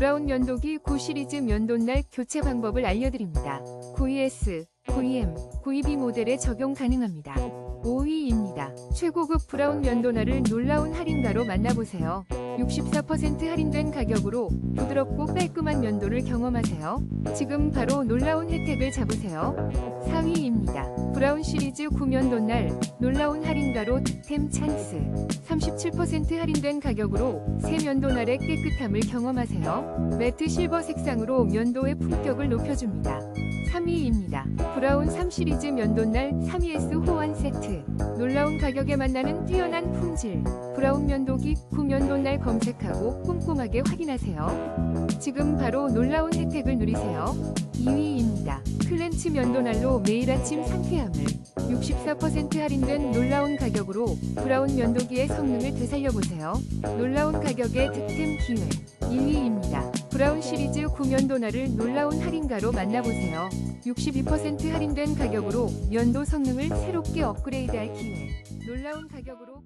브라운 면도기 9 시리즈 면도날 교체 방법을 알려드립니다. 9ES, 9EM, 9EB 모델에 적용 가능합니다. 5위입니다. 최고급 브라운 면도날을 놀라운 할인가로 만나보세요. 64% 할인된 가격으로 부드럽고 깔끔한 면도를 경험하세요. 지금 바로 놀라운 혜택을 잡으세요. 4위입니다. 브라운 시리즈 9면도날 놀라운 할인가로 득템 찬스. 37% 할인된 가격으로 새 면도날의 깨끗함을 경험하세요. 매트 실버 색상으로 면도의 품격을 높여줍니다. 3위입니다. 브라운 3 시리즈 면도날 3ES 호환 세트. 놀라운 가격에 만나는 뛰어난 품질. 브라운 면도기 9면도날 검색하고 꼼꼼하게 확인하세요. 지금 바로 놀라운 혜택을 누리세요. 2위입니다. 클렌치 면도날로 매일 아침 상쾌함을 64% 할인된 놀라운 가격으로 브라운 면도기의 성능을 되살려보세요. 놀라운 가격의 득템 기회. 1위입니다. 시리즈 9면도날을 놀라운 할인가로 만나보세요. 62% 할인된 가격으로 면도 성능을 새롭게 업그레이드할 기회. 놀라운 가격으로